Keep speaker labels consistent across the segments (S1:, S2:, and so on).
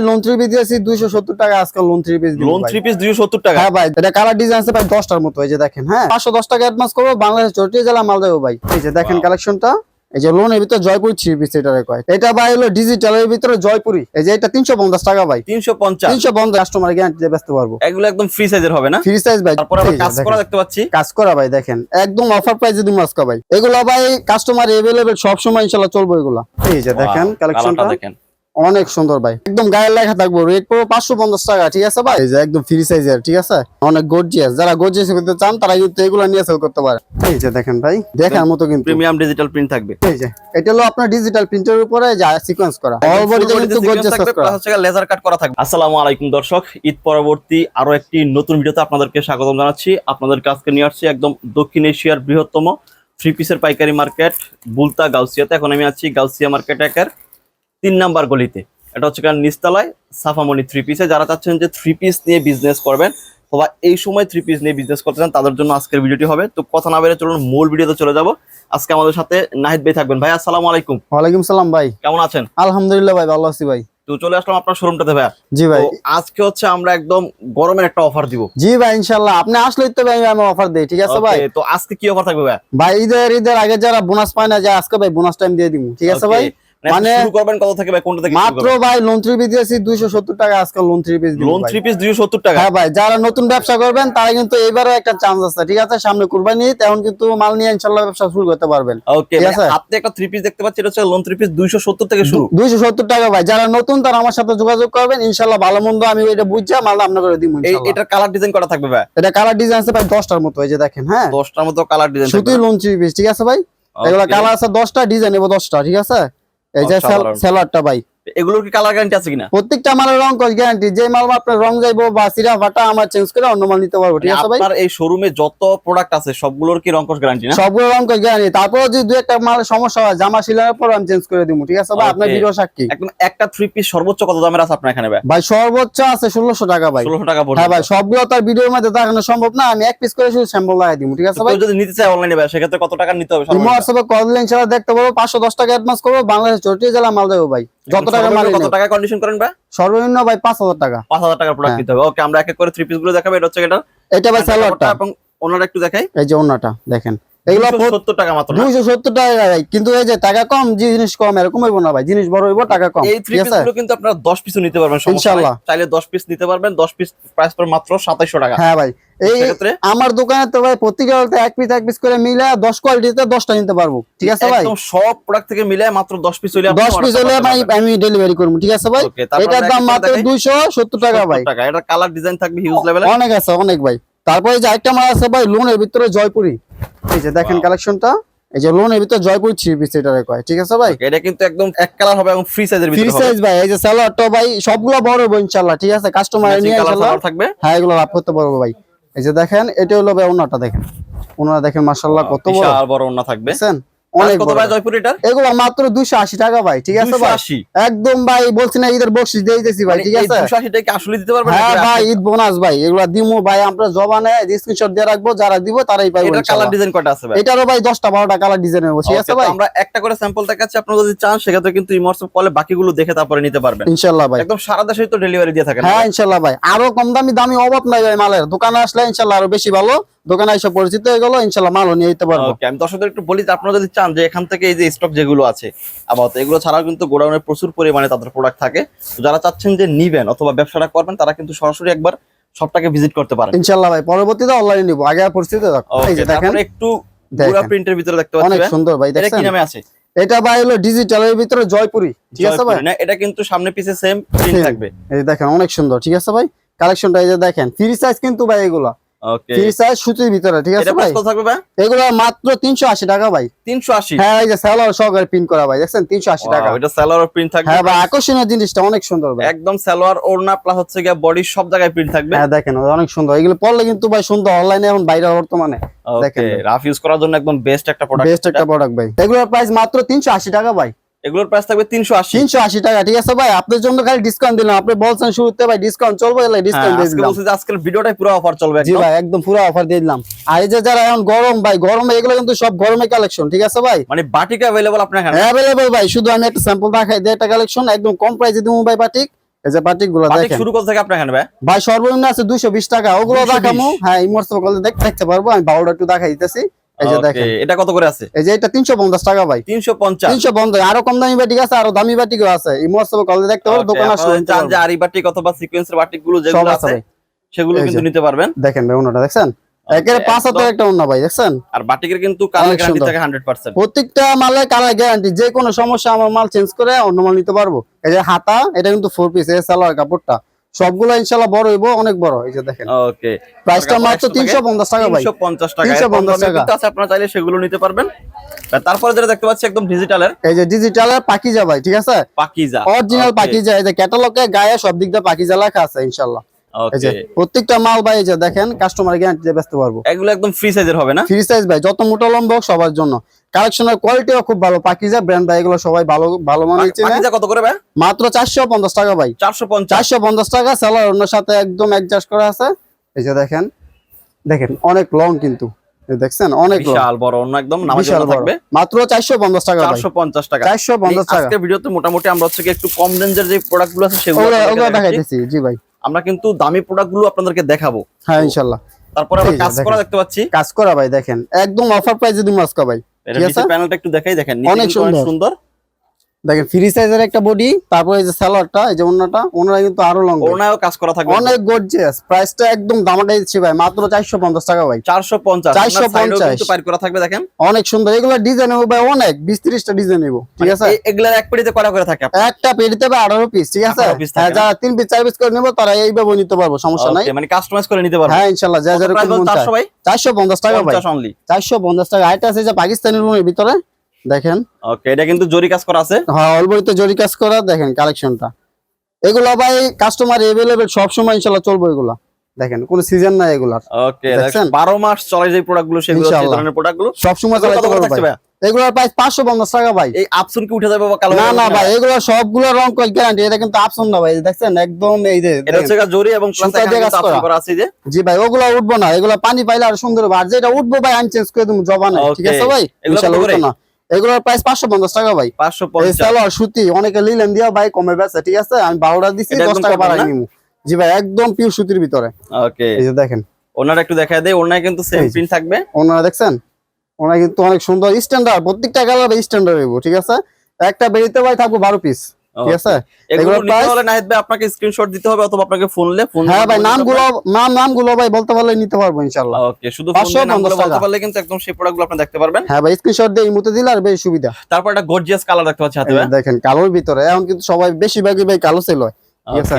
S1: Loan three piece দিয়েছি দুইশো সত্তর টাকা lawn three piece
S2: lawn three piece দুইশো সত্তর টাকা?
S1: হ্যাঁ ভাই এটা কালার ডিজাইন আছে ভাই দশটার মতো এই যে দেখেন হ্যাঁ? পাঁচশো দশ টাকা অ্যাডভান্স করব বাংলাদেশ চটিয়া জেলা মাল দেবো ভাই। এই যে দেখেন. কালেকশনটা এই যে লোনের ভিতরে জয়পুর থ্রি পিস এটা কয় এটা ভাই হলো ডিজিটালের ভিতরে জয়পুরি এই যে এটা তিনশো পঞ্চাশ টাকা ভাই।
S2: তিনশো পঞ্চাশ?
S1: তিনশো পঞ্চাশ কাস্টমার গ্যারান্টি দিয়ে বেচতে পারব
S2: এগুলো একদম ফ্রি সাইজের হবে না?
S1: ফ্রি সাইজ ভাই
S2: তারপরে আবার
S1: এই যে
S2: কাজ করা দেখতে পাচ্ছি।
S1: কাজ করা ভাই দেখেন। একদম অফার প্রাইসে ভাই। এগুলো ভাই কাস্টমার এভেলেবেল সব সময় ইনশাল্লাহ চলবে এগুলো। এই যে দেখেন কালেকশনটা
S2: দেখেন।
S1: অনেক সুন্দর ভাই। একদম গায়ের লেখা থাকব রেট পড়ব পাঁচশো পঞ্চাশ টাকা ঠিক আছে ভাই? যে একদম ফ্রি সাইজের ঠিক আছে? অনেক গর্জিয়াস যারা গর্জিয়াস করতে চান তারা কিন্তু এগুলো নিয়ে সেল করতে পারে। এই যে দেখেন ভাই দেখার মতো কিন্তু।
S2: প্রিমিয়াম ডিজিটাল প্রিন্ট থাকবে।
S1: এই যে এটা হলো আপনার ডিজিটাল প্রিন্টের উপরে যা সিকোয়েন্স করা। অল বডিতে কিন্তু গর্জিয়াস করা।
S2: লেজার কাট করা থাকবে। আসসালামু আলাইকুম দর্শক ঈদ পরবর্তী আরও একটি নতুন ভিডিওতে আপনাদেরকে স্বাগত জানাচ্ছি। আপনাদের কাছকে নিয়ে আসছি একদম দক্ষিণ এশিয়ার বৃহত্তম থ্রি পিসের পাইকারি মার্কেট বুলতা গাউসিয়াতে। এখন আমি আছি গাউসিয়া মার্কেট একের। তিন নাম্বার গলিতে। এটা হচ্ছে কারণ নিস্তালায় সাফামণি থ্রি পিসে যারা চাচ্ছেন যে থ্রি পিস নিয়ে বিজনেস করবেন অথবা এই সময় থ্রি পিস নিয়ে বিজনেস করতে চান তাদের জন্য আজকের ভিডিওটি হবে। তো কথা না বেড়ে চলুন মূল ভিডিওতে চলে যাব। আজকে আমাদের সাথে নাহিদ ভাই থাকবেন। ভাই আসসালামু আলাইকুম।
S1: ওয়ালাইকুম সালাম ভাই।
S2: কেমন আছেন?
S1: আলহামদুলিল্লাহ ভাই ভালো আছি ভাই।
S2: তো চলে আসলাম আপনার শোরুমটাতে ভাইয়া।
S1: জি ভাই।
S2: আজকে হচ্ছে আমরা একদম গরমের একটা অফার দিব।
S1: জি ভাই ইনশাল্লাহ আপনি আসলেই তো ভাই আমি অফার দেই ঠিক আছে ভাই?
S2: তো আজকে কি অফার থাকবে ভাইয়া?
S1: ভাই ঈদের ঈদের আগে যারা বোনাস পায় না যায় আজকে ভাই বোনাস টাইম দিয়ে দিব ঠিক আছে ভাই?
S2: মানে
S1: মানে-
S2: শুরু করবেন কত থেকে ভাই? কোনটা থেকে
S1: মাত্র ভাই লোন থ্রি পিস দিয়েছি দুইশো সত্তর টাকা আজকে lawn three piece
S2: lawn three piece দুইশো সত্তর টাকা?
S1: হ্যাঁ ভাই যারা নতুন ব্যবসা করবেন তারা কিন্তু এবারও একটা চান্স আছে ঠিক আছে? সামনে কুরবানি তেমন কিন্তু মাল নিয়ে ইনশাল্লাহ ব্যবসা শুরু করতে পারবেন।
S2: ওকে
S1: ঠিক আছে।
S2: আপনি একটা থ্রি পিস দেখতে পাচ্ছি এটা হচ্ছে লোন থ্রি পিস দুইশো সত্তর থেকে শুরু।
S1: দুইশো সত্তর টাকা ভাই যারা নতুন তারা আমার সাথে যোগাযোগ করবেন ইনশাল্লাহ ভালো মন্দ আমি এটা বুঝছি মালটা আপনার করে দিব
S2: এই এটার কালার ডিজাইন করা থাকবে ভাই?
S1: এটা কালার ডিজাইন আছে ভাই দশটার মতো এই যে দেখেন হ্যাঁ?
S2: দশটার মতো কালার ডিজাইন
S1: শুধুই লোন থ্রি পিস ঠিক আছে ভাই? এগুলো কালার আছে দশটা ডিজাইন নেব দশটা ঠিক আছে? এই যে। সেলারটা ভাই
S2: এগুলোর কি কালার গ্যারান্টি আছে কিনা?
S1: প্রত্যেকটা মালের রং কস গ্যারান্টি যে মাল আপনার রং যাইবো বা সিরা ফাটা আমার চেঞ্জ করে অন্য মাল নিতে পারব ঠিক
S2: মানে
S1: আছে ভাই?
S2: আপনার এই শোরুমে যত প্রোডাক্ট আছে সবগুলোর কি রংকশ গ্যারান্টি না?
S1: সবগুলো রং কস গ্যারান্টি তারপরে যদি দু একটা মালের সমস্যা হয় জামা সিলানোর পর আমি চেঞ্জ করে দিব ঠিক আছে ভাই? আপনার ভিডিও সাক্ষী।
S2: একদম একটা থ্রি পিস সর্বোচ্চ কত দামের আছে আপনার এখানে ভাই?
S1: ভাই সর্বোচ্চ আছে ষোলোশো টাকা ভাই।
S2: ষোলোশো টাকা
S1: হ্যাঁ ভাই
S2: পড়বে
S1: সবগুলো তার ভিডিওর মধ্যে দেখানো সম্ভব না আমি এক পিস করে শুধু স্যাম্পল লাগাই দিব ঠিক আছে ভাই?
S2: যদি নিতে চায় অনলাইনে ভাই সেক্ষেত্রে কত টাকা নিতে হবে?
S1: হোয়াটসঅ্যাপে কল দিলে ইনশাআল্লাহ দেখতে পাঁচশো দশ টাকা অ্যাডভান্স করব বাংলাদেশ চটিয়া জেলা মাল দেবো ভাই। যত টাকা
S2: মানে কত টাকা কন্ডিশন করেন ভাই।
S1: সর্বনিম্ন ভাই পাঁচ হাজার টাকা।
S2: পাঁচ হাজার টাকার প্রোডাক্ট দিতে হবে। ওকে আমরা এক এক করে থ্রি পিসগুলো দেখাবো। এটা হচ্ছে এটা
S1: এটা ভাই সালোয়ারটা
S2: এবং ওনারা একটু দেখাই।
S1: এই যে অন্যটা দেখেন। এগুলো
S2: সত্তর টাকা মাত্র না?
S1: দুইশো সত্তর টাকা ভাই কিন্তু এই যে টাকা কম জিনিস কম এরকম হইব না ভাই। জিনিস বড় হইব টাকা কম।
S2: এই থ্রি
S1: ঠিক
S2: পিস
S1: আছে
S2: গুলো কিন্তু আপনারা দশ পিসও নিতে পারবেন
S1: ইনশাআল্লাহ।
S2: চাইলে দশ পিস নিতে পারবেন দশ পিস প্রাইস পড়বে মাত্র সাতাইশশো টাকা।
S1: হ্যাঁ ভাই। এই আমার দোকানে তো ভাই বলতে এক পিস এক পিস করে মিলে দশ কোয়ালিটিতে দশটা নিতে পারব। ঠিক আছে ভাই?
S2: একদম সব প্রোডাক্ট থেকে মিলে মাত্র দশ পিস হইলে
S1: দশ পিস হলে ভাই আমি ডেলিভারি করব ঠিক আছে ভাই? এটার দাম মাত্র। দুইশো সত্তর টাকা ভাই।
S2: টাকা। এটা কালার ডিজাইন থাকবে হিউজ লেভেলে
S1: অনেক আছে অনেক ভাই। তারপরে যে একটা মাল আছে ভাই লোনের ভিতরে জয়পুরি। এই যে দেখেন কালেকশনটা। এই যে লোনের ভিতরে জয়পুর থ্রি পিস এটা কয় ঠিক আছে ভাই?
S2: এটা কিন্তু একদম এক কালার হবে এবং ফ্রি সাইজের
S1: ফ্রি
S2: ভিতরে ফ্রি
S1: সাইজ ভাই এই যে ভাই সবগুলো বড় হবে ইনশাআল্লাহ ঠিক আছে? কাস্টমার নিয়ে ইনশাআল্লাহ।
S2: থাকবে।
S1: হ্যাঁ এগুলো লাভ করতে পারব ভাই। এই যে দেখেন এটা হলো ভাই ওনাটা দেখেন। ওনারা দেখেন মাশাআল্লাহ কত বড়।
S2: বিশাল বড় ওনা থাকবে।
S1: দেখছেন
S2: অনেক কত ভাই জয়পুর এটা
S1: এগুলো মাত্র দুইশো আশি টাকা ভাই ঠিক আছে ভাই? একদম ভাই বলছি না ঈদের বকশিস দিয়ে দিতেছি ভাই ঠিক আছে?
S2: 280 টাকা আসলে দিতে পারবেন
S1: হ্যাঁ ভাই ঈদ বোনাস ভাই এগুলা দিমু ভাই আমরা জবানে স্ক্রিনশট দিয়ে রাখব যারা দিব তারাই পাইবো
S2: এটা কালার ডিজাইন কয়টা আছে ভাই?
S1: এটারও ভাই দশটা বারোটা কালার ডিজাইন হবে ঠিক আছে ভাই?
S2: আমরা একটা করে স্যাম্পল দেখাচ্ছি আপনারা যদি চান সেক্ষেত্রে কিন্তু কলে বাকিগুলো দেখে তারপরে নিতে পারবেন।
S1: ইনশাল্লাহ ভাই।
S2: একদম সারা দেশে তো ডেলিভারি দিয়ে থাকেন
S1: হ্যাঁ ইনশাল্লাহ ভাই। আরও কম দামি দামি অভাব নাই ভাই মালের। দোকানে আসলে ইনশাল্লাহ আরও বেশি ভালো। দোকানে এসে পরিচিত হয়ে গেলো ইনশাল্লাহ মালও নিয়ে যেতে পারব।
S2: ওকে আমি দর্শকদের একটু বলি আপনারা যদি চান যে এখান থেকে এই যে স্টক যেগুলো আছে আপাতত এগুলো ছাড়াও কিন্তু গোডাউনে প্রচুর পরিমাণে তাদের প্রোডাক্ট থাকে। তো যারা চাচ্ছেন যে নিবেন অথবা ব্যবসাটা করবেন তারা কিন্তু সরাসরি একবার সবটাকে ভিজিট করতে পারেন।
S1: ইনশাল্লাহ ভাই পরবর্তীতে অনলাইনে নিবো। আগে পরিস্থিতি দেখো এই যে দেখেন।
S2: একটু
S1: দেখেন।
S2: পুরো প্রিন্টের ভিতরে দেখতে পাচ্ছি
S1: অনেক সুন্দর ভাই
S2: এটা কি নামে আছে?
S1: এটা ভাই হলো ডিজিটালের ভিতরে জয়পুরি। ঠিক আছে ভাই?
S2: না এটা কিন্তু সামনে পিছে সেম প্রিন্ট থাকবে।
S1: এই দেখেন অনেক সুন্দর। ঠিক আছে ভাই? কালেকশনটা এই যে দেখেন ফ্রি সাইজ কিন্তু ভাই এগুলা।
S2: ওকে
S1: ফ্রি সাইজ সুতির ভিতরে ঠিক আছে ভাই?
S2: কত থাকবে ভাই?
S1: এগুলো মাত্র তিনশো আশি টাকা ভাই।
S2: 380
S1: হ্যাঁ এই যে সালোয়ার সহকারে পিন করা ভাই তিনশো আশি টাকা।
S2: Wow, এটা সালোয়ার প্রিন্ট থাকবে।
S1: হ্যাঁ ভাই আকর্ষণীয় জিনিসটা অনেক সুন্দর ভাই।
S2: একদম সালোয়ার ওড়না প্লাস হচ্ছে গিয়ে বডি সব জায়গায় প্রিন্ট থাকবে।
S1: হ্যাঁ দেখেন অনেক সুন্দর। এগুলো পড়লে কিন্তু ভাই সুন্দর অনলাইনে এখন বাইরে বর্তমানে।
S2: ওকে
S1: দেখেন।
S2: রাফ ইউজ করার জন্য একদম বেস্ট একটা প্রোডাক্ট
S1: বেস্ট একটা প্রোডাক্ট ভাই। এগুলোর প্রাইস মাত্র তিনশো আশি টাকা ভাই।
S2: এগুলোর প্রাইস থাকবে 380
S1: তিনশো আশি টাকা ঠিক আছে ভাই আপনার জন্য খালি ডিসকাউন্ট দিলাম আপনি বলছেন শুরুতে ভাই ডিসকাউন্ট চলবে
S2: হ্যাঁ,
S1: ডিসকাউন্ট দিয়ে
S2: আজকে
S1: দিলাম
S2: বলছি যে আজকের ভিডিওটাই পুরো অফার চলবে
S1: জি
S2: একদম
S1: ভাই একদম পুরো অফার দিয়ে দিলাম আর এই যে যারা এখন গরম ভাই গরমে এগুলো কিন্তু সব গরমে কালেকশন ঠিক আছে ভাই
S2: মানে বাটিকা अवेलेबल আপনার এখানে
S1: অ্যাভেলেবল ভাই শুধু আমি একটা স্যাম্পল দেখাই দিই একটা কালেকশন একদম কম প্রাইসে দিব ভাই বাটিক এই যে বাটিক গুলো
S2: বাটিক
S1: দেখেন
S2: শুরু কত থেকে আপনার এখানে ভাই
S1: ভাই সর্বনিম্ন আছে দুইশো বিশ টাকা ওগুলো
S2: 220
S1: দেখামো হ্যাঁ ইমোর্সল করলে দেখ দেখতে পারবো আমি বাউটা একটু দেখাই দিতেছি
S2: এটা কত করে আছে?
S1: এই যে এটা তিনশো পঞ্চাশ টাকা ভাই।
S2: তিনশো পঞ্চাশ?
S1: তিনশো পঞ্চাশ আরও কম দামি বাটিক আছে আরও দামি বাটিকও আছে। ইমোর্সল করলে দেখতে পারব দোকান আসলে
S2: চান যে আরি বাটিক অথবা সিকোয়েন্সের
S1: বাটিকগুলো
S2: যেগুলো
S1: আছে
S2: আছে সেগুলো কিন্তু নিতে পারবেন।
S1: দেখেন ভাই ওনাটা দেখছেন? একের পাঁচ একটা অন্য ভাই দেখছেন?
S2: আর বাটিকের কিন্তু কালার গ্যারান্টি। থাকে
S1: প্রত্যেকটা মালের কালার গ্যারান্টি যে কোনো সমস্যা আমার মাল চেঞ্জ করে অন্য মাল নিতে পারব। এই যে হাতা এটা কিন্তু ফোর পিস এই সালোয়ার কাপড়টা। সবগুলো ইনশাল্লাহ বড় হইবো অনেক বড়। এই যে দেখেন।
S2: ওকে।
S1: প্রাইসটা মাত্র তিনশো পঞ্চাশ টাকা ভাই।
S2: তিনশো পঞ্চাশ টাকা।
S1: 350
S2: এর কম দামে
S1: টাকা।
S2: আছে, আপনারা চাইলে সেগুলো নিতে পারবেন। তারপরে যেটা দেখতে পাচ্ছি একদম ডিজিটালের।
S1: এই যে ডিজিটালের পাকিজা ভাই ঠিক আছে?
S2: পাকিজা।
S1: অরিজিনাল পাকিজা এই যে ক্যাটালগে গায়ে সব দিক দিয়ে পাকিজা লেখা আছে যে প্রত্যেকটা মাল ভাই যে দেখেন কাস্টমার গ্যারান্টি দিয়ে বেচতে পারব।
S2: এগুলো একদম ফ্রি সাইজের হবে না?
S1: ফ্রি সাইজ ভাই যত মোটা লম্বা সবার জন্য। কালেকশনের কোয়ালিটিও খুব ভালো। পাকিজা ব্র্যান্ড ভাই এগুলো সবাই ভালো ভালো মানে চেনে।
S2: পাকিজা কত করে ভাই?
S1: মাত্র চারশো পঞ্চাশ টাকা ভাই।
S2: চারশো পঞ্চাশ।
S1: চারশো পঞ্চাশ টাকা সেলার অন্য সাথে একদম অ্যাডজাস্ট করা আছে। এই যে দেখেন দেখেন অনেক লং কিন্তু। দেখছেন অনেক
S2: বিশাল বড় অন্য একদম
S1: বিশাল
S2: থাকবে।
S1: মাত্র চারশো পঞ্চাশ টাকা ভাই।
S2: চারশো পঞ্চাশ টাকা।
S1: চারশো পঞ্চাশ টাকা।
S2: আজকের ভিডিওতে মোটামুটি আমরা হচ্ছে একটু কম রেঞ্জের যে প্রোডাক্টগুলো আছে সেগুলো
S1: ওগুলো। দেখাইতেছি। জি ভাই।
S2: আমরা কিন্তু দামি প্রোডাক্টগুলো আপনাদেরকে দেখাবো।
S1: হ্যাঁ ইনশাল্লাহ।
S2: তারপরে আমরা কাজ করা দেখতে পাচ্ছি।
S1: কাজ করা ভাই দেখেন। একদম অফার প্রাইসে দিমু আজকে ভাই।
S2: এটা নিচে প্যানেলটা একটু দেখাই দেখেন
S1: অনেক সুন্দর। দেখেন ফ্রি সাইজের একটা বডি তারপরে এই যে স্যালাডটা এই যে অন্যটা ওনারা কিন্তু আরও লং
S2: ওনায়ও কাজ করা থাকবে।
S1: অনেক গর্জিয়াস প্রাইসটা একদম দামাটাই দিচ্ছি ভাই মাত্র চারশো পঞ্চাশ টাকা ভাই।
S2: চারশো পঞ্চাশ।
S1: 450
S2: কিন্তু পার করা থাকবে দেখেন।
S1: অনেক সুন্দর। এগুলো ডিজাইন নেব ভাই অনেক বিশ ত্রিশটা ডিজাইন নেব ঠিক আছে?
S2: এ- এগুলার এক পেটিতে করা করে থাকে?
S1: একটা পেটিতে ভাই আঠারো পিস ঠিক আছে?
S2: 18
S1: হ্যাঁ? যারা তিন পিস চার পিস করে নেব তারা এইভাবে নিতে পারব সমস্যা নাই।
S2: মানে কাস্টমাইজ করে নিতে পারবে।
S1: হ্যাঁ ইনশাল্লাহ যা
S2: price
S1: যেরকম
S2: বলুন? 400 ভাই?
S1: চারশো পঞ্চাশ টাকা ভাই।
S2: 50 only
S1: চারশো পঞ্চাশ টাকা। আইটা আছে যে পাকিস্তানি রুমের ভিতরে দেখেন।
S2: ওকে এটা কিন্তু জরি কাজ করা আছে?
S1: হ্যাঁ অলবরিতে জরি কাজ করা দেখেন কালেকশনটা এগুলো ভাই কাস্টমার এভেলেবেল সব সময় ইনশাল্লাহ চলবে এগুলা। দেখেন কোনো সিজন নাই এগুলার।
S2: ওকে
S1: দেখছেন?
S2: 12 মাস চলে যে প্রোডাক্টগুলো সেগুলো এই ধরনের প্রোডাক্টগুলো
S1: সব সময় চালাতে পারব
S2: থাকছে
S1: ভাই। এগুলোর প্রাইস পাঁচশো পঞ্চাশ টাকা ভাই।
S2: এই আপসন কি উঠে যাবে বা কালো
S1: না না ভাই এগুলো সবগুলো রং কল গ্যারান্টি এটা কিন্তু আপশন না ভাই দেখছেন? একদম এই যে
S2: এটা হচ্ছে জরি এবং প্লাস
S1: কাজ করা।
S2: আছে যে।
S1: জি ভাই ওগুলো উঠবো না এগুলো পানি পাইলে আর সুন্দর হবে। আর যেটা উঠবো ভাই আমি চেঞ্জ করে দেবো জবা নাই ঠিক আছে ভাই?
S2: করে?
S1: উঠবো না। এগুলোর প্রাইস পাঁচশো পঞ্চাশ টাকা ভাই। পাঁচশো
S2: 550
S1: সুতি অনেকে লিলেন দিয়া ভাই কমে বেছে ঠিক আছে? আমি বারোটা দিচ্ছি দশ টাকা বাড়াই নিবো জি ভাই একদম পিওর সুতির ভিতরে।
S2: ওকে
S1: এই যে দেখেন।
S2: ওনারা একটু দেয় কিন্তু সেম প্রিন্ট থাকবে।
S1: ওনারা দেখছেন? ওনারা কিন্তু অনেক সুন্দর স্ট্যান্ডার্ড প্রত্যেকটা কালার স্ট্যান্ডার্ড হইব ঠিক আছে? একটা বেরিতে ভাই থাকব বারো পিস ঠিক আছে?
S2: এগুলো নিতে হলে নাহিদ ভাই আপনাকে স্ক্রিনশট দিতে হবে অথবা আপনাকে ফোন ফোন
S1: হ্যাঁ ভাই নামগুলো নাম নামগুলো ভাই বলতে পারলে নিতে পারব ইনশাল্লাহ
S2: ওকে শুধু ফোন নামগুলো বলতে পারলে কিন্তু একদম সেই প্রোডাক্টগুলো আপনি দেখতে পারবেন।
S1: হ্যাঁ ভাই স্ক্রিনশট দিয়ে এই মুহূর্তে দিলে আর বেশি সুবিধা।
S2: তারপর একটা গর্জিয়াস কালার দেখতে পাচ্ছি হাতে
S1: দেখেন কালোর ভিতরে। এখন কিন্তু সবাই বেশিরভাগই ভাই কালো ছিল। হয় ঠিক আছে?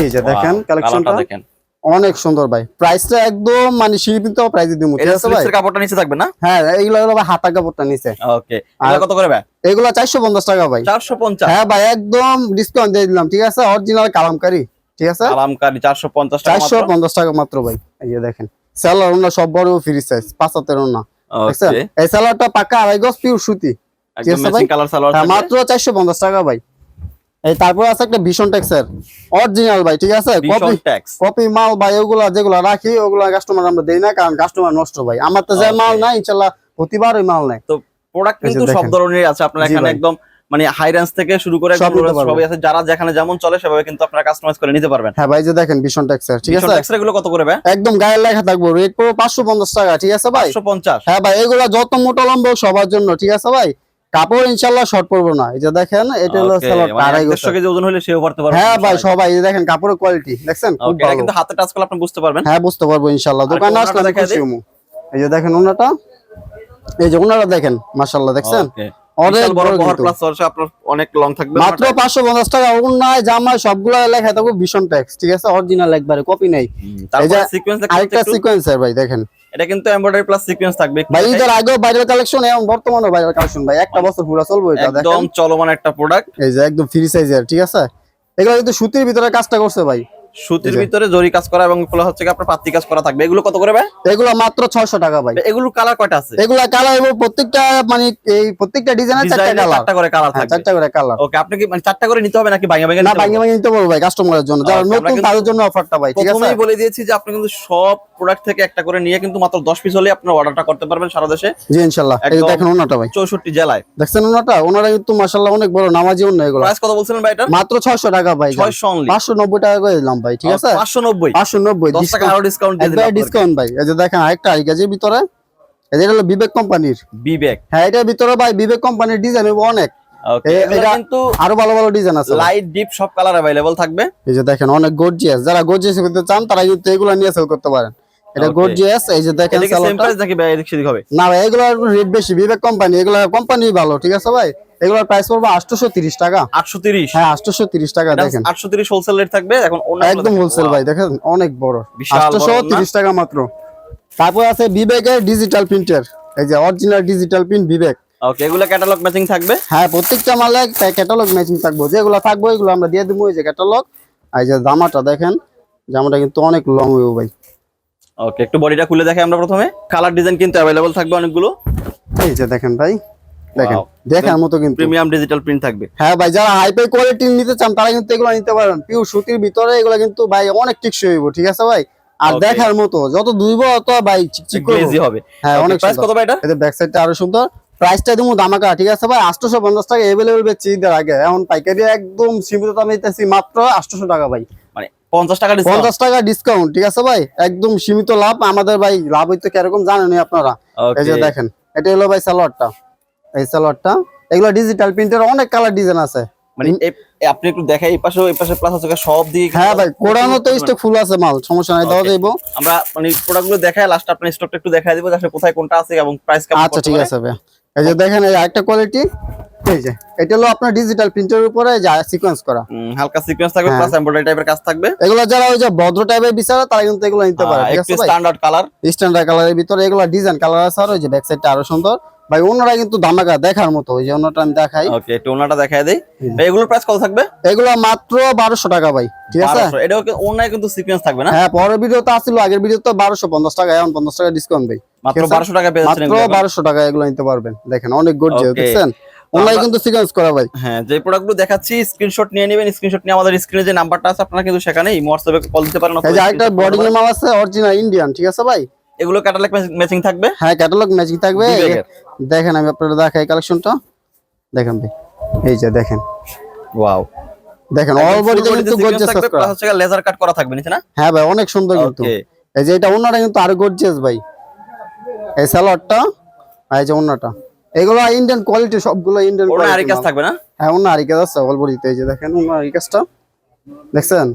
S1: এই যে দেখেন কালেকশনটা
S2: দেখেন।
S1: অনেক সুন্দর ভাই। প্রাইসটা একদম মানে সীমিত প্রাইসে দিব ঠিক আছে ভাই?
S2: কাপড়টা নিচে থাকবে না?
S1: হ্যাঁ এইগুলো হলো ভাই হাতা কাপড়টা নিচে।
S2: ওকে এটা কত করে ভাই?
S1: এগুলো চারশো পঞ্চাশ টাকা ভাই।
S2: 450
S1: হ্যাঁ ভাই একদম ডিসকাউন্ট দিয়ে দিলাম ঠিক আছে? অরিজিনাল কালামকারী ঠিক আছে?
S2: আলামকারি 450 টাকা
S1: চারশো
S2: মাত্র
S1: পঞ্চাশ টাকা মাত্র ভাই। এই যে দেখেন স্যালার ওনা সব বড় ফ্রি সাইজ পাঁচ হাতের ওনা দেখছেন
S2: ওকে
S1: এই স্যালারটা পাকা আড়াই গজ পিওর সুতি
S2: একদম
S1: আছে ভাই?
S2: ম্যাচিং কালার সালোয়ার
S1: হ্যাঁ, মাত্র চারশো পঞ্চাশ টাকা ভাই। এই তারপর আছে একটা ভীষণ টেক্সের অরিজিনাল ভাই ঠিক আছে? কপি কপি মাল ভাই ওগুলা যেগুলা রাখি ওগুলা কাস্টমার আমরা দেই না কারণ কাস্টমার নষ্ট ভাই। আমার তো যে মাল নাই প্রতিবার ওই মাল নাই।
S2: প্রোডাক্ট কিন্তু সব ধরনের আছে। আপনার এখানে একদম মানে হাই রেঞ্জ থেকে শুরু করে। সবই আছে। যারা যেখানে যেমন চলে সেভাবে কিন্তু আপনারা কাস্টমাইজ করে নিতে পারবেন।
S1: হ্যাঁ ভাই যে দেখেন ভীষণ টেক্সের ঠিক আছে?
S2: এক্সট্রা গুলো কত করে ভাই?
S1: একদম গায়ের লেখা থাকব। রেট পুরো পাঁচশো পঞ্চাশ টাকা ঠিক আছে ভাই?
S2: 150
S1: হ্যাঁ ভাই এগুলা যত মোটা লম্বা সবার জন্য ঠিক আছে ভাই? কাপড় ইনশাল্লাহ শর্ট পড়ব না। এই যে দেখেন এটা হলো
S2: মানে
S1: আড়াই গজ
S2: 150 কেজি ওজন হলে সেও পারতে পারবে
S1: হ্যাঁ ভাই সবাই দেখেন কাপড়ের কোয়ালিটি দেখছেন?
S2: কিন্তু হাতে টাচ করলে আপনি বুঝতে পারবেন।
S1: হ্যাঁ বুঝতে পারব ইনশাল্লাহ দোকান আসলে
S2: দেখায়
S1: এই যে দেখেন ওনাটা। এই যে ওনারা দেখেন মাশাল্লাহ দেখছেন. অনেক
S2: বড় বহর প্লাস হচ্ছে আপনার অনেক লং থাকবে।
S1: মাত্র পাঁচশো পঞ্চাশ টাকা ওনায় জামায় সবগুলো লেখা থাকব ভীষণ ট্যাক্স ঠিক আছে? অরিজিনাল একবারে কপি নেই।
S2: তারপর সিকোয়েন্স
S1: আরেকটা সিকোয়েন্সার ভাই দেখেন।
S2: এটা কিন্তু এমব্রয়ডারি প্লাস সিকোয়েন্স থাকবে।
S1: ভাই ঈদের আগেও বাইরের কালেকশন এবং বর্তমানে বাইরের কালেকশন ভাই। একটা বছর পুরো চলবে এটা
S2: একদম
S1: দেখেন।
S2: চলমান একটা প্রোডাক্ট
S1: এই যে একদম ফ্রি সাইজের ঠিক আছে? এগুলো কিন্তু সুতির ভিতরে কাজটা করছে ভাই।
S2: সুতির ভিতরে জরি কাজ করা এবং এগুলো হচ্ছে আপনার পাতি কাজ করা থাকবে। এগুলো কত করে ভাই?
S1: এগুলো মাত্র ছয়শো টাকা ভাই।
S2: এগুলো কালার কয়টা আছে?
S1: এগুলো কালার এবং প্রত্যেকটা মানে এই প্রত্যেকটা ডিজাইনের চারটা
S2: ডিজাইনে
S1: কালার
S2: চারটা করে কালার থাকে
S1: চারটা করে কালার
S2: ওকে আপনি কি মানে চারটা করে নিতে হবে নাকি ভাঙা ভাঙা
S1: না ভাঙে? ভাঙে নিতে পারব ভাই কাস্টমারের জন্য। যারা নতুন তাদের জন্য অফারটা ভাই ঠিক আছে?
S2: আমি বলে দিয়েছি যে আপনি কিন্তু সব প্রোডাক্ট থেকে একটা করে নিয়ে কিন্তু মাত্র দশ পিস হলে আপনার অর্ডারটা করতে পারবেন সারা দেশে
S1: জি ইনশাল্লাহ এই যে
S2: একদম।
S1: দেখেন ওনাটা ভাই
S2: চৌষট্টি জেলায়
S1: দেখছেন ওনাটা ওনারা কিন্তু মাশাল্লাহ অনেক বড় নামাজি অন্য এগুলো
S2: প্রাইস কত বলছিলেন ভাই এটা
S1: মাত্র ছয়শো টাকা ভাই
S2: ছয়শো অনলি
S1: পাঁচশো নব্বই টাকা করে দিলাম ভাই ঠিক আছে
S2: পাঁচশো নব্বই
S1: পাঁচশো নব্বই
S2: দশ টাকা আরো ডিসকাউন্ট দিয়ে
S1: একবার
S2: দিলাম
S1: ডিসকাউন্ট ভাই এই যে দেখেন আরেকটা আইকাজের ভিতরে এই যে এটা হলো বিবেক কোম্পানির
S2: বিবেক
S1: হ্যাঁ এটার ভিতরে ভাই বিবেক কোম্পানির ডিজাইন অনেক
S2: ওকে
S1: এ-
S2: এগুলো
S1: এটা-
S2: কিন্তু
S1: আরো ভালো ভালো ডিজাইন আছে ভাই।
S2: লাইট ডিপ সব কালার अवेलेबल থাকবে
S1: এই যে দেখেন অনেক গর্জিয়াস যারা গর্জিয়াস করতে চান তারা কিন্তু এগুলো নিয়ে সেল করতে পারেন এটা. গর্জিয়াস এই যে দেখেন
S2: নাকি ভাই এদিক সেদিক হবে?
S1: না ভাই এগুলো রেট বেশি বিবেক কোম্পানি এগুলো কোম্পানি ভালো ঠিক আছে ভাই? এগুলোর প্রাইস পড়বে টাকা।
S2: আটশো তিরিশ?
S1: হ্যাঁ আটশোশো তিরিশ টাকা দেখেন।
S2: হোলসেল রেট থাকবে এখন
S1: একদম হোলসেল ভাই দেখেন অনেক বড়। টাকা মাত্র। তারপর আছে বিবেকের ডিজিটাল প্রিন্টের এই যে অরিজিনাল ডিজিটাল প্রিন্ট বিবেক।
S2: ওকে এগুলো ক্যাটালগ ম্যাচিং থাকবে?
S1: হ্যাঁ প্রত্যেকটা মালে ক্যাটালগ ম্যাচিং থাকব। যেগুলো থাকব এগুলো আমরা দিয়ে দেবো এই যে ক্যাটালগ এই যে জামাটা দেখেন জামাটা কিন্তু অনেক লং হইব ভাই।
S2: ওকে একটু বডিটা খুলে দেখাই আমরা প্রথমে। কালার ডিজাইন কিন্তু अवेलेबल থাকবে অনেকগুলো।
S1: এই যে দেখেন ভাই দেখেন দেখার মতো কিন্তু।
S2: প্রিমিয়াম ডিজিটাল প্রিন্ট থাকবে।
S1: হ্যাঁ ভাই যারা হাই পে কোয়ালিটি নিতে চান তারা কিন্তু এগুলো নিতে পারেন। পিওর সুতির ভিতরে এগুলো কিন্তু ভাই অনেক টিকসই হইবো ঠিক আছে ভাই? আর দেখার মতো যত দুইবো তত ভাই চিকচিক
S2: হবে।
S1: হ্যাঁ অনেক
S2: প্রাইস কত ভাই এটা?
S1: এদের ব্যাক সাইডটা আরও সুন্দর। প্রাইসটা দিমু দামাকা ঠিক আছে ভাই? আটশোশো পঞ্চাশ টাকা এভেলেবেল বেচছি ঈদের আগে। এখন পাইকারি একদম সীমিত দামে দিতেছি মাত্র আটশোশো টাকা ভাই।
S2: মানে পঞ্চাশ টাকা ডিসকাউন্ট
S1: পঞ্চাশ টাকা ডিসকাউন্ট ঠিক আছে ভাই? একদম সীমিত লাভ। আমাদের ভাই লাভ হইতে কীরকম জানেনই আপনারা। এই যে দেখেন এটা হলো ভাই সালোয়ারটা এই সালোয়ারটা এগুলো ডিজিটাল প্রিন্টের অনেক কালার ডিজাইন আছে।
S2: মানে আপনি একটু দেখাই এই পাশে এই পাশে প্লাস সব দিকে
S1: হ্যাঁ ভাই কোরানো তো স্টক ফুল আছে মাল সমস্যা নাই দেওয়া
S2: Okay. আমরা মানে প্রোডাক্টগুলো দেখাই লাস্ট আপনার স্টকটা একটু দেখাই দিব কোথায় কোনটা আছে এবং প্রাইস কেমন
S1: আচ্ছা ঠিক আছে ভাই। এই যে দেখেন এই আরেকটা কোয়ালিটি এই যে এটা হলো আপনার ডিজিটাল প্রিন্টের উপরে যা সিকোয়েন্স করা।
S2: হালকা সিকোয়েন্স থাকবে
S1: হ্যাঁ।
S2: প্লাস এমব্রয়ডারি টাইপের কাজ থাকবে।
S1: এগুলো যারা ওই যে ভদ্র টাইপের বিচারে তারা কিন্তু এগুলো নিতে পারে
S2: একটু স্ট্যান্ডার্ড কালার
S1: স্ট্যান্ডার্ড কালারের ভিতরে এগুলো ডিজাইন কালার আছে আর ওই যে ব্যাক সাইডটা আরও সুন্দর। ভাই অন্যরা কিন্তু দামাকা দেখার মতো ওই যে অন্যটা আমি দেখাই।
S2: ওকে টোনাটা দেখাই দেই। এগুলোর প্রাইস কত থাকবে?
S1: এগুলো মাত্র বারোশো টাকা ভাই ঠিক আছে?
S2: 1200 এটাও কি অন্যায় কিন্তু সিকোয়েন্স থাকবে না?
S1: হ্যাঁ পরের ভিডিও তো আসছিল আগের ভিডিও তো বারোশো পঞ্চাশ টাকা এখন পঞ্চাশ টাকা ডিসকাউন্ট ভাই।
S2: মাত্র 1200 টাকা পেয়ে যাচ্ছেন
S1: মাত্র টাকা এগুলো নিতে পারবেন। দেখেন অনেক গর্জিয়াস
S2: Okay.
S1: দেখছেন? অনলাইন কিন্তু সিকোয়েন্স করা ভাই।
S2: হ্যাঁ যে প্রোডাক্টগুলো দেখাচ্ছি স্ক্রিনশট নিয়ে নেবেন স্ক্রিনশট নিয়ে আমাদের স্ক্রিনে যে নাম্বারটা আছে আপনারা কিন্তু সেখানে এই হোয়াটসঅ্যাপে কল দিতে পারেন
S1: এই যে আরেকটা বডি
S2: করতে
S1: মাল আছে অরিজিনাল ইন্ডিয়ান ঠিক আছে ভাই?
S2: এগুলো ক্যাটালগ ম্যাচিং থাকবে?
S1: হ্যাঁ ক্যাটালগ ম্যাচিং থাকবে। দেখেন আমি আপনাদের দেখাই কালেকশনটা দেখেন ভাই এই যে দেখেন।
S2: ওয়াও
S1: দেখেন অল বডিতে কিন্তু গর্জিয়াস কাজ করা
S2: হচ্ছে লেজার কাট করা থাকবে নিচে না?
S1: হ্যাঁ ভাই অনেক সুন্দর কিন্তু। এই যে এটা অন্যটা কিন্তু আরও গর্জিয়াস ভাই। এই সালোয়ারটা আর এই যে অন্যটা এগুলো ইন্ডিয়ান কোয়ালিটি সবগুলো ইন্ডিয়ান
S2: কোয়ালিটি আরি কাজ থাকবে না?
S1: হ্যাঁ অন্য আরি কাজ আছে অল্প দিতে এই যে দেখেন অন্য আরি কাজটা। দেখছেন?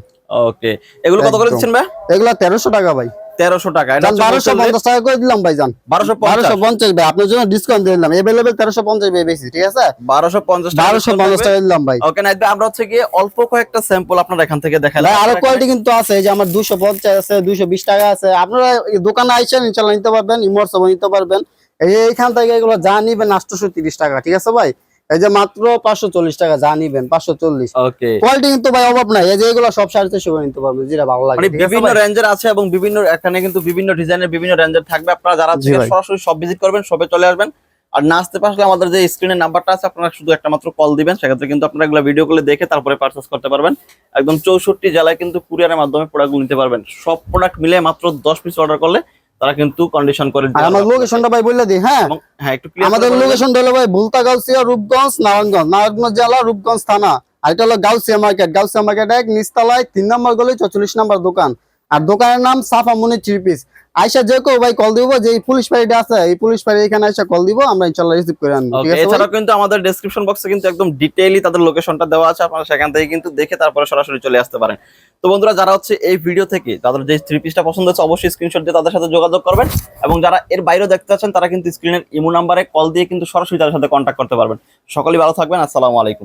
S2: ওকে এগুলো কত করে। দিচ্ছেন ভাই?
S1: এগুলো 1300 টাকা ভাই।
S2: তেরোশো টাকা।
S1: বারোশো পঞ্চাশ টাকা করে দিলাম ভাই
S2: বারোশো
S1: বারোশো পঞ্চাশ ভাই আপনার জন্য ডিসকাউন্ট দিয়ে দিলাম। এভেলেবেল তেরোশো পঞ্চাশ ভাই বেশি ঠিক আছে?
S2: বারোশো পঞ্চাশ
S1: বারোশো পঞ্চাশ টাকা দিলাম ভাই।
S2: ওকে ভাই আমরা হচ্ছে গিয়ে অল্প কয়েকটা স্যাম্পল আপনারা এখান থেকে দেখালাম
S1: আরও কোয়ালিটি কিন্তু আছে যে আমার দুশো পঞ্চাশ আছে দুশো বিশ টাকা আছে। আপনারা দোকানে আইসেন ইনশাল্লাহ নিতে পারবেন নিতে পারবেন। এইখান থেকে এগুলো যা নিবেন আটশোশো তিরিশ টাকা ঠিক আছে ভাই? এই যে মাত্র পাঁচশো চল্লিশ টাকা যা নিবেন পাঁচশো চল্লিশ
S2: ওকে
S1: কোয়ালিটি কিন্তু ভাই অভাব নাই এই যে এগুলো সব সাড়ে চারশো করে নিতে পারবেন যেটা ভালো লাগে।
S2: মানে বিভিন্ন রেঞ্জের আছে এবং বিভিন্ন এখানে কিন্তু বিভিন্ন ডিজাইনের বিভিন্ন রেঞ্জের থাকবে। আপনারা যারা সরাসরি সব ভিজিট করবেন সবে চলে আসবেন। আর না আসতে পারলে আমাদের যে স্ক্রিনের নাম্বারটা আছে আপনারা শুধু একটা মাত্র কল দিবেন। সেক্ষেত্রে কিন্তু আপনারা এগুলো ভিডিও কলে দেখে তারপরে পারচেস করতে পারবেন। একদম চৌষট্টি জেলায় কিন্তু কুরিয়ারের মাধ্যমে প্রোডাক্টগুলো নিতে পারবেন। সব প্রোডাক্ট মিলে মাত্র দশ পিস অর্ডার করলে তারা কিন্তু কন্ডিশন করে
S1: আর আমার লোকেশনটা ভাই বললে দিই হ্যাঁ?
S2: হ্যাঁ একটু
S1: আমাদের। লোকেশন হলো ভাই ভুলতা গাউসিয়া রূপগঞ্জ নারায়ণগঞ্জ। নারায়ণগঞ্জ জেলা রূপগঞ্জ থানা। আর এটা হলো গাউসিয়া মার্কেট গাউসিয়া মার্কেট এক নিস্তালায় তিন নম্বর গলি চচল্লিশ নম্বর দোকান। আর দোকানের নাম সাফা মনি থ্রি পিস। আইসা যে কেউ ভাই কল দিব যে পুলিশ বাড়িটা আছে এই পুলিশ বাড়ি এখানে আইসা কল দিব আমরা ইনশাল্লাহ রিসিভ করে আনব ঠিক আছে?
S2: এছাড়াও কিন্তু আমাদের ডেসক্রিপশন বক্সে কিন্তু একদম ডিটেইলি তাদের লোকেশনটা দেওয়া আছে আপনারা সেখান থেকে কিন্তু দেখে তারপরে সরাসরি চলে আসতে পারেন। তো বন্ধুরা যারা হচ্ছে এই ভিডিও থেকে তাদের যে থ্রি পিসটা পছন্দ হচ্ছে অবশ্যই স্ক্রিনশট দিয়ে তাদের সাথে যোগাযোগ করবেন এবং যারা এর বাইরেও দেখতে চাচ্ছেন তারা কিন্তু স্ক্রিনের ইমো নাম্বারে কল দিয়ে কিন্তু সরাসরি তাদের সাথে কন্ট্যাক্ট করতে পারবেন। সকলেই ভালো থাকবেন আসসালামু আলাইকুম।